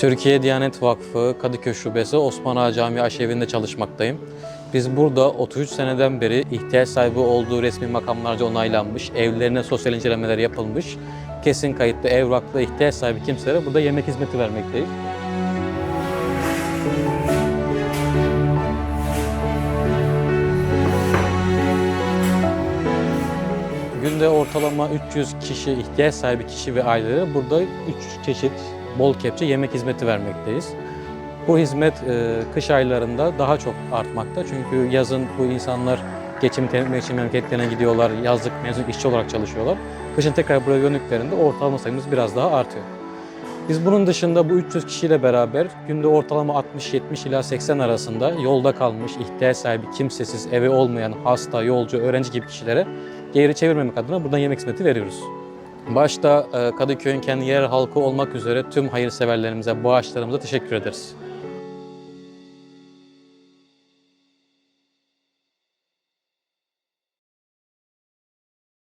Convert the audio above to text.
Türkiye Diyanet Vakfı Kadıköy Şubesi Osman Ağa Camii Aşevi'nde çalışmaktayım. Biz burada 33 seneden beri ihtiyaç sahibi olduğu resmi makamlarca onaylanmış, evlerine sosyal incelemeler yapılmış, kesin kayıtlı, evraklı ihtiyaç sahibi kimselere burada yemek hizmeti vermekteyiz. Günde ortalama 300 kişi, ihtiyaç sahibi kişi ve ailelere burada 3 çeşit bol kepçe yemek hizmeti vermekteyiz. Bu hizmet e, kış aylarında daha çok artmakta. Çünkü yazın bu insanlar geçim temin için memleketlerine gidiyorlar, yazlık mezun işçi olarak çalışıyorlar. Kışın tekrar buraya döndüklerinde ortalama sayımız biraz daha artıyor. Biz bunun dışında bu 300 kişiyle beraber günde ortalama 60-70 ila 80 arasında yolda kalmış, ihtiyaç sahibi, kimsesiz, evi olmayan, hasta, yolcu, öğrenci gibi kişilere geri çevirmemek adına buradan yemek hizmeti veriyoruz. Başta e, Kadıköy'ün kendi yerel halkı olmak üzere tüm hayırseverlerimize, bağışlarımıza teşekkür ederiz.